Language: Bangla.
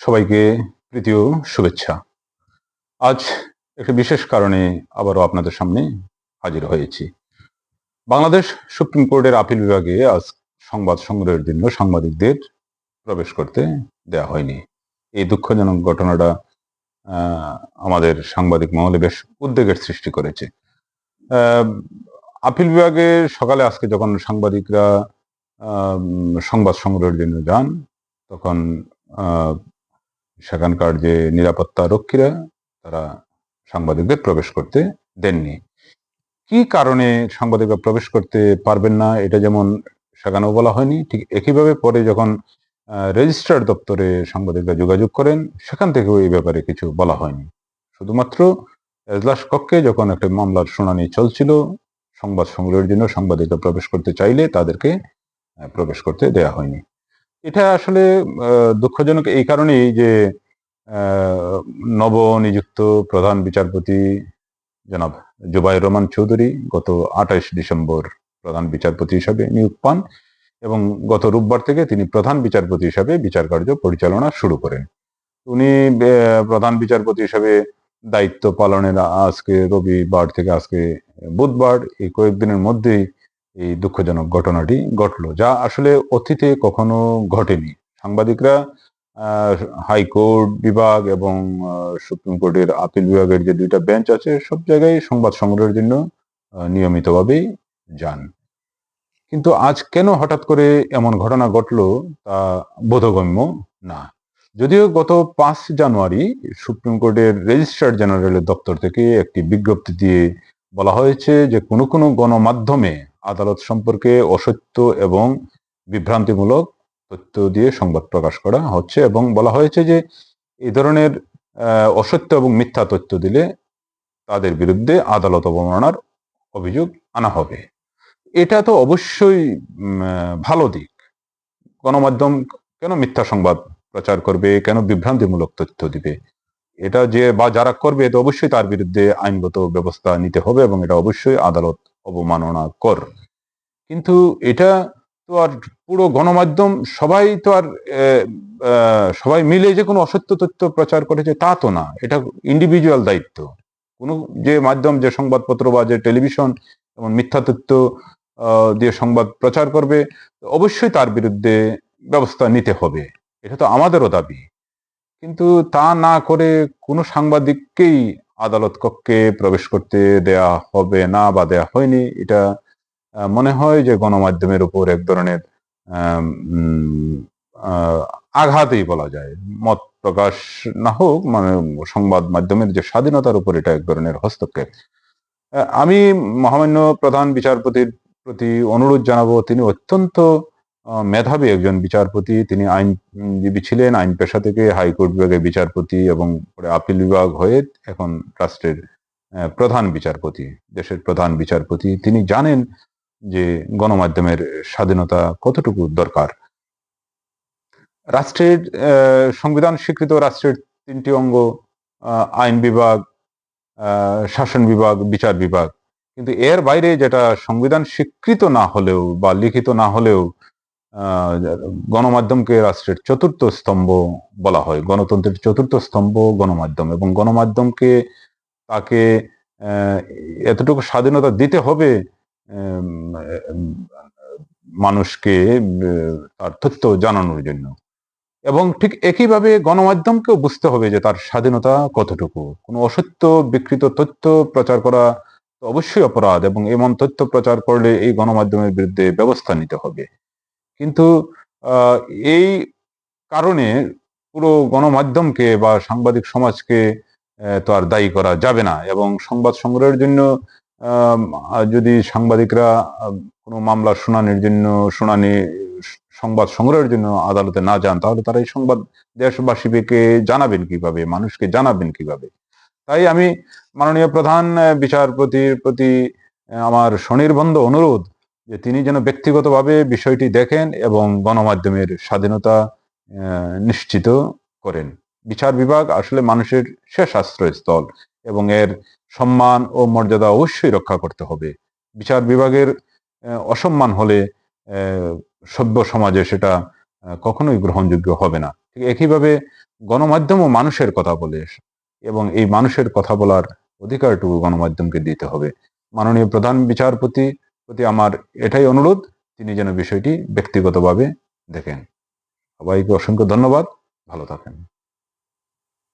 সবাইকে প্রীতি শুভেচ্ছা। আজ একটি বিশেষ কারণে আবারও আপনাদের সামনে হাজির হয়েছি। বাংলাদেশ সুপ্রিম কোর্টের আপিল বিভাগে আজ সংবাদ সংগ্রহের জন্য সাংবাদিকদের প্রবেশ করতে দেয়া হয়নি। এই দুঃখজনক ঘটনাটা আমাদের সাংবাদিক মহলে বেশ উদ্বেগের সৃষ্টি করেছে। আপিল বিভাগে সকালে আজকে যখন সাংবাদিকরা সংবাদ সংগ্রহের জন্য যান, তখন সেখানকার যে নিরাপত্তা রক্ষীরা, তারা সাংবাদিকদের প্রবেশ করতে দেননি। কি কারণে সাংবাদিকরা প্রবেশ করতে পারবেন না, এটা যেমন সেখানেও বলা হয়নি, ঠিক একইভাবে পরে যখন রেজিস্ট্রার দপ্তরে সাংবাদিকরা যোগাযোগ করেন, সেখান থেকেও এই ব্যাপারে কিছু বলা হয়নি। শুধুমাত্র এজলাস কক্ষে যখন একটা মামলার শুনানি চলছিল, সংবাদ সংগ্রহের জন্য সাংবাদিকরা প্রবেশ করতে চাইলে তাদেরকে প্রবেশ করতে দেয়া হয়নি। এটা আসলে দুঃখজনক এই কারণেই যে নবনিযুক্ত প্রধান বিচারপতি জনাব জুবাইর রহমান চৌধুরী গত আঠাইশ ডিসেম্বর প্রধান বিচারপতি হিসাবে নিয়োগ পান এবং গত রোববার থেকে তিনি প্রধান বিচারপতি হিসাবে বিচার কার্য পরিচালনা শুরু করেন। উনি প্রধান বিচারপতি হিসাবে দায়িত্ব পালনের আজকে রবিবার থেকে আজকে বুধবার এই কয়েকদিনের মধ্যেই এই দুঃখজনক ঘটনাটি ঘটলো, যা আসলে অতীতে কখনো ঘটেনি। সাংবাদিকরা হাইকোর্ট বিভাগ এবং সুপ্রিম কোর্টের আপিল বিভাগের যে দুইটা বেঞ্চ আছে, সব জায়গায় সংবাদ সংগ্রহের জন্য নিয়মিতভাবেই যান। কিন্তু আজ কেন হঠাৎ করে এমন ঘটনা ঘটলো, তা বোধগম্য না। যদিও গত পাঁচ জানুয়ারি সুপ্রিম কোর্টের রেজিস্ট্রার জেনারেলের দপ্তর থেকে একটি বিজ্ঞপ্তি দিয়ে বলা হয়েছে যে কোনো কোনো গণমাধ্যমে আদালত সম্পর্কে অসত্য এবং বিভ্রান্তিমূলক তথ্য দিয়ে সংবাদ প্রকাশ করা হচ্ছে এবং বলা হয়েছে যে এই ধরনের অসত্য এবং মিথ্যা তথ্য দিলে তাদের বিরুদ্ধে আদালত অবমাননার অভিযোগ আনা হবে। এটা তো অবশ্যই ভালো দিক। গণমাধ্যম কেন মিথ্যা সংবাদ প্রচার করবে? কেন বিভ্রান্তিমূলক তথ্য দিবে? এটা যে বা যারা করবে তো অবশ্যই তার বিরুদ্ধে আইনগত ব্যবস্থা নিতে হবে এবং এটা অবশ্যই আদালত অবমাননা কর। কিন্তু এটা তো আর পুরো গণমাধ্যম সবাই তো আর সবাই মিলে যে কোনো অসত্য তথ্য প্রচার করেছে তা তো না। এটা ইন্ডিভিজুয়াল দায়িত্ব। কোনো যে মাধ্যম, যে সংবাদপত্র বা যে টেলিভিশন যেমন মিথ্যা তথ্য দিয়ে সংবাদ প্রচার করবে অবশ্যই তার বিরুদ্ধে ব্যবস্থা নিতে হবে। এটা তো আমাদেরও দাবি। কিন্তু তা না করে কোনো সাংবাদিককেই আদালত কক্ষে প্রবেশ করতে দেয়া হবে না বা দেয়া হয়নি, এটা মনে হয় যে গণমাধ্যমের উপর এক ধরনের আঘাতই বলা যায়। মত প্রকাশ না হোক মানে সংবাদ মাধ্যমের যে স্বাধীনতার উপর এটা এক ধরনের হস্তক্ষেপ। আমি মহামান্য প্রধান বিচারপতির প্রতি অনুরোধ জানাব, তিনি অত্যন্ত মেধাবী একজন বিচারপতি। তিনি আইনজীবী ছিলেন আইন পেশা থেকে হাইকোর্ট বিভাগের বিচারপতি এবং পরে আপিল বিভাগ হয়ে এখন রাষ্ট্রের প্রধান বিচারপতি, দেশের প্রধান বিচারপতি। তিনি জানেন যে গণমাধ্যমের স্বাধীনতা কতটুকু দরকার। রাষ্ট্রের সংবিধান স্বীকৃত রাষ্ট্রের তিনটি অঙ্গ আইন বিভাগ শাসন বিভাগ, বিচার বিভাগ। কিন্তু এর বাইরে যেটা সংবিধান স্বীকৃত না হলেও বা লিখিত না হলেও গণমাধ্যমকে রাষ্ট্রের চতুর্থ স্তম্ভ বলা হয়। গণতন্ত্রের চতুর্থ স্তম্ভ গণমাধ্যম এবং গণমাধ্যমকে তাকে এতটুকু স্বাধীনতা দিতে হবে মানুষকে তার তথ্য জানানোর জন্য। এবং ঠিক একইভাবে গণমাধ্যমকেও বুঝতে হবে যে তার স্বাধীনতা কতটুকু। কোনো অসত্য বিকৃত তথ্য প্রচার করা অবশ্যই অপরাধ এবং এমন তথ্য প্রচার করলে এই গণমাধ্যমের বিরুদ্ধে ব্যবস্থা নিতে হবে। কিন্তু এই কারণে পুরো গণমাধ্যমকে বা সাংবাদিক সমাজকে তো আর দায়ী করা যাবে না এবং সংবাদ সংগ্রহের জন্য যদি সাংবাদিকরা কোনো মামলা শুনানির জন্য, শুনানি, সংবাদ সংগ্রহের জন্য আদালতে না যান, তাহলে তারা এই সংবাদ দেশবাসীকে জানাবেন কীভাবে, মানুষকে জানাবেন কীভাবে? তাই আমি মাননীয় প্রধান বিচারপতির প্রতি আমার স্বনির্বন্ধ অনুরোধ যে তিনি যেন ব্যক্তিগতভাবে বিষয়টি দেখেন এবং গণমাধ্যমের স্বাধীনতা নিশ্চিত করেন। বিচার বিভাগ আসলে মানুষের শেষ আশ্রয়স্থল এবং এর সম্মান ও মর্যাদা অবশ্যই রক্ষা করতে হবে। বিচার বিভাগের অসম্মান হলে সভ্য সমাজে সেটা কখনোই গ্রহণযোগ্য হবে না। ঠিক একইভাবে গণমাধ্যমও মানুষের কথা বলে এবং এই মানুষের কথা বলার অধিকারটুকু গণমাধ্যমকে দিতে হবে। মাননীয় প্রধান বিচারপতি প্রতি আমার এটাই অনুরোধ তিনি যেন বিষয়টি ব্যক্তিগতভাবে দেখেন। সবাইকে অসংখ্য ধন্যবাদ। ভালো থাকেন।